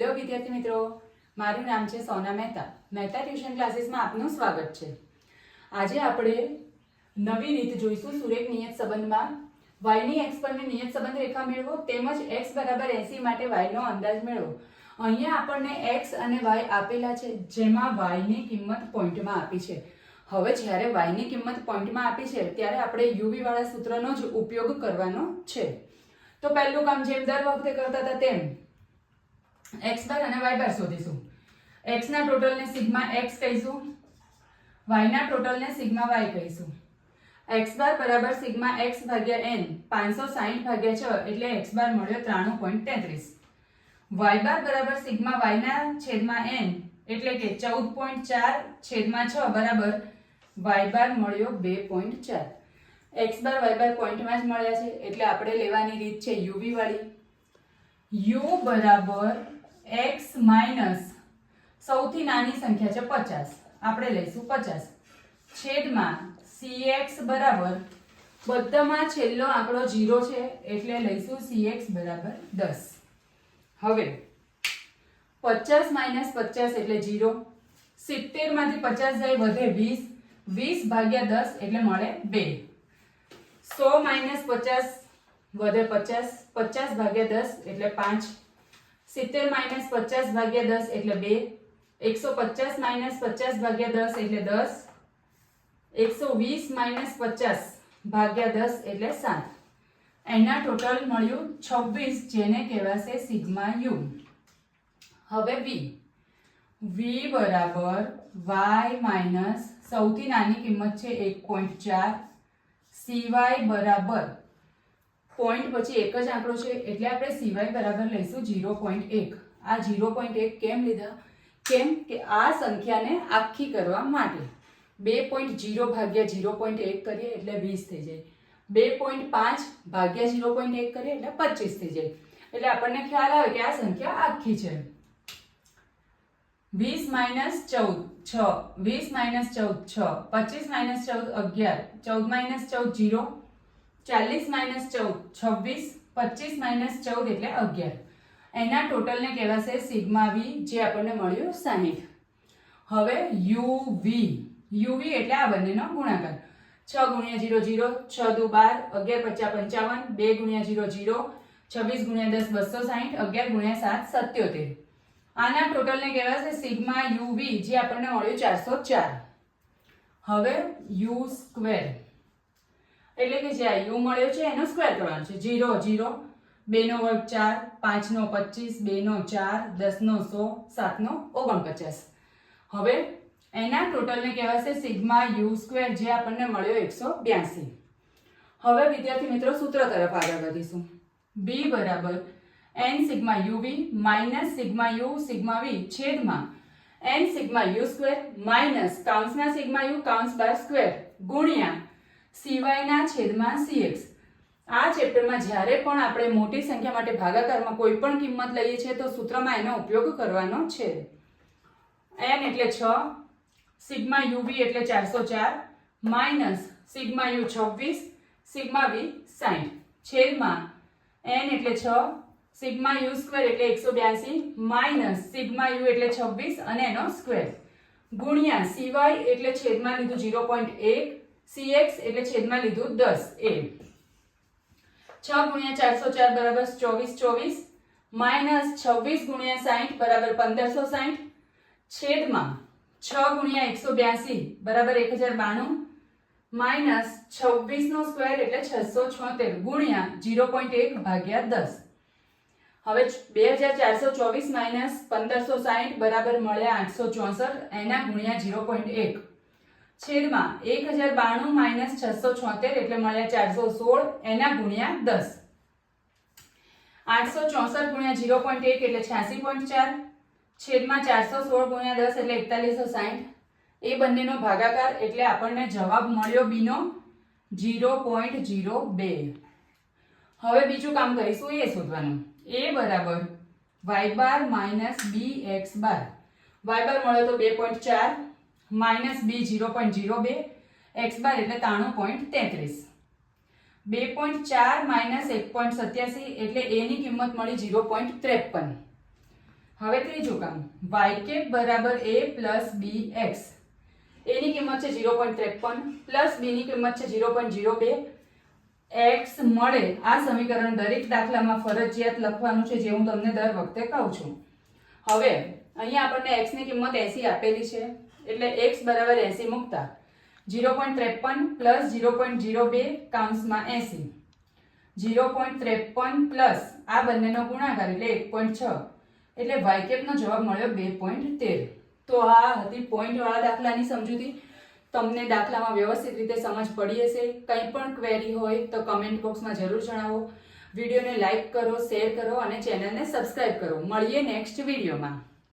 Hello વિદ્યાર્થી મિત્રો, મારું નામ છે સોના મહેતા. મહેતા ટ્યુશન ક્લાસીસમાં આપનું સ્વાગત છે. આજે આપણે નવી રીત જોઈશું સુરેખ નિયત સંબંધમાં. વાયની એક્સ પરની નિયત સંબંધ રેખા મેળવો તેમજ એક્સ બરાબર એસી માટે વાયનો અંદાજ મેળવો. અહીંયા આપણને એક્સ અને વાય આપેલા છે, જેમાં વાયની કિંમત પોઈન્ટમાં આપી છે. હવે જ્યારે વાયની કિંમત પોઈન્ટમાં આપી છે, ત્યારે આપણે યુવીવાળા સૂત્રનો જ ઉપયોગ કરવાનો છે. તો પહેલું કામ જેમ દર વખતે કરતા હતા તેમ એક્સ બાર અને વાય બાર શોધીશું. એક્સના ટોટલને સિગ્મા એક્સ કહીશું. વાયના ટોટલને સિગ્મા વાય કહીશું. એક્સ બાર બરાબર સિગ્મા એક્સ ભાગ્યા એન પાંચસો સાહીઠ ભાગ્યા છ, એટલે એક્સ બાર મળ્યો ત્રાણું પોઈન્ટ તેત્રીસ. વાય બાર બરાબર સિગ્મા વાયના છેદમાં એન એટલે કે ચૌદ પોઈન્ટ ચાર છેદમાં છ બરાબર વાય બાર મળ્યો બે પોઈન્ટ ચાર. એક્સ બાર વાય બાર પોઈન્ટમાં જ મળ્યા છે, એટલે આપણે લેવાની રીત છે યુવી વાળી. યુ બરાબર એક્સ માઇનસ સૌથી નાની સંખ્યા છે પચાસ. આપણે લઈશું પચાસ. છેદમાં સી એક્સ બરાબર બધામાં છેલ્લો આંકડો જીરો છે એટલે લઈશું સી એક્સ બરાબર દસ. હવે પચાસ માઇનસ પચાસ એટલે જીરો સિત્તેરમાંથી પચાસ જાય વધે વીસ. વીસ ભાગ્યા દસ એટલે મળે બે. સો માઇનસ પચાસ વધે પચાસ. પચાસ ભાગ્યા દસ એટલે પાંચ. સિત્તેર માઇનસ પચાસ ભાગ્યા દસ એટલે બે. એકસો પચાસ માઇનસ પચાસ ભાગ્યા દસ એટલે દસ. એકસો વીસ માઇનસ પચાસ ભાગ્યા દસ એટલે સાત. એના ટોટલ મળ્યું છવ્વીસ, જેને કહેવાશે સિગ્મા યુ. હવે વી. વી બરાબર વાય માઇનસ સૌથી નાની કિંમત છે એક પોઈન્ટ ચાર. સીવાય બરાબર પોઈન્ટ પછી એક જ આંકડો છે, એટલે આપણે સિવાય બરાબર લઈશું ઝીરો પોઈન્ટ એક. આ ઝીરો પોઈન્ટ એક કેમ લીધા? કેમ કે આ સંખ્યાને આખી કરવા માટે. બે પોઈન્ટ જીરો ભાગ્યા જીરો પોઈન્ટ એક કરીએ એટલે વીસ થઈ જાય. બે પોઈન્ટ પાંચ ભાગ્યા જીરો પોઈન્ટ એક કરીએ એટલે પચીસ થઈ જાય. એટલે આપણને ખ્યાલ આવે કે આ સંખ્યા આખી છે. વીસ માઇનસ ચૌદ, છ. વીસ માઇનસ ચૌદ, છ. પચીસ માઇનસ ચૌદ અગિયાર. ચૌદ માઇનસ ચૌદ જીરો ચાલીસ માઇનસ ચૌદ, છવ્વીસ, પચીસ માઇનસ ચૌદ એટલે અગિયાર. એના ટોટલને કહેવાશે સિગ્મા વી જે આપણને મળ્યું સાહીઠ. હવે યુવી યુવી એટલે આ બંનેનો ગુણાકાર. છ ગુણ્યા જીરો જીરો, છ દુ બાર, અગિયાર પચાસ પંચાવન, બે ગુણ્યા જીરો જીરો, છવ્વીસ ગુણ્યા દસ બસો સાહીઠ, અગિયાર ગુણ્યા સાત સત્યોતેર. આના ટોટલને કહેવાશે સિગ્મા યુવી જે આપણને મળ્યું ચારસો ચાર. હવે યુ સ્ક્વેર. એટલે કે જે આ યુ મળ્યો છે, એનો સ્ક્વેર કરવાનો છે. જીરો જીરો બેનો વર્ગ ચાર પાંચનો પચીસ બેનો ચાર દસનો સો સાતનો ઓગણપચાસ. હવે એના ટોટલને કહેવાશે સિગ્મા યુ સ્ક્વેર જે આપણને મળ્યો એકસો બ્યાસી. હવે વિદ્યાર્થી મિત્રો સૂત્ર તરફ આગળ વધીશું. બી બરાબર N sigma U V minus sigma U sigma V છેદમાં N sigma U square minus કાઉન્સના sigma U કાઉન્સ બાર સ્ક્વેર ગુણ્યા સિવાયના છેદમાં સીએક્સ આ ચેપ્ટરમાં જ્યારે પણ આપણે મોટી સંખ્યા માટે ભાગાકારમાં કોઈ પણ કિંમત લઈએ છીએ, તો સૂત્રમાં એનો ઉપયોગ કરવાનો છે. એન એટલે છ, સિગ્મા યુવી એટલે ચારસો ચાર, માઇનસ સિગ્મા યુ છવ્વીસ, સિગ્મા વી સાઠ છેદમાં એન એટલે છ, સિગ્મા યુ સ્ક્વેર એટલે એકસો બ્યાસી, માઇનસ સિગ્મા યુ એટલે છવ્વીસ અને એનો સ્ક્વેર. ગુણ્યા સિવાય એટલે છેદમાં લીધું જીરો પોઈન્ટ એક સીએક્સ એટલે છેદમાં લીધું દસ. એ છ ગુણ્યા ચારસો ચાર બરાબર ચોવીસ ચોવીસ. માઇનસ છવ્વીસ ગુણ્યા સાહીઠ બરાબર પંદરસો સાહીઠ છેદમાં છ ગુણ્યા એકસો બ્યાસી બરાબર એક હજાર બાણું. માઇનસ છવ્વીસ નો સ્ક્વેર એટલે છસો છોતેર ગુણ્યા જીરો પોઈન્ટ એક ભાગ્યા દસ. હવે બે હજાર ચારસો ચોવીસ માઇનસ પંદરસો સાહીઠ બરાબર મળ્યા આઠસો ચોસઠ એના ગુણ્યા જીરો પોઈન્ટ એક. છેદમાં એક હજાર બાણું માઇનસ છસો છોતેર એટલે મળ્યા ચારસો સોળ એના ગુણ્યા દસ. આઠસો ચોસઠ ગુણ્યા જીરો પોઈન્ટ એક એટલે છ્યાસી પોઈન્ટ ચાર. છેદમાં ચારસો સોળ ગુણ્યા દસ એટલે એકતાલીસો સાઠ એ બંનેનો ભાગાકાર એટલે આપણને જવાબ મળ્યો બીનો જીરો પોઈન્ટ જીરો બે. હવે બીજું કામ કરીશું, એ શોધવાનું. એ બરાબર Y bar minus B X bar. Y bar મળ્યો તો બે પોઈન્ટ ચાર. Minus B zero point zero બે, એક્સ બાર એટલે ત્રાણું પોઈન્ટ તેત્રીસ. બે પોઈન્ટ ચાર માઇનસ એક પોઈન્ટ સત્યાસી એટલે એની કિંમત મળી જીરો પોઈન્ટ ત્રેપન. હવે ત્રીજું કામ. વાય કેપ બરાબર એ પ્લસ બી એક્સ એની કિંમત છે ઝીરો પોઈન્ટ ત્રેપન પ્લસ બીની કિંમત છે ઝીરો પોઈન્ટ ઝીરો બે. એક્સ મળે આ સમીકરણ દરેક દાખલામાં ફરજિયાત લખવાનું છે જે હું તમને દર વખતે કહું છું. હવે, અહીંયા આપણને એક્સની કિંમત એસી આપેલી છે. એટલે x બરાબર 80 મૂકતા. 0.53 પ્લસ 0.02 કાઉન્સમાં 80 0.53 પ્લસ આ બંનેનો ગુણાકાર એટલે 1.6 એટલે y કેપનો જવાબ મળ્યો 2.13 તો આ હતી પોઈન્ટવાળા દાખલાની સમજૂતી. તમને દાખલામાં વ્યવસ્થિત રીતે સમજ પડી હશે. કંઈ પણ ક્વેરી હોય તો કમેન્ટ બોક્સમાં જરૂર જણાવો. વિડીયોને લાઈક કરો શેર કરો અને ચેનલને સબસ્ક્રાઇબ કરો. મળીએ નેક્સ્ટ વિડીયોમાં.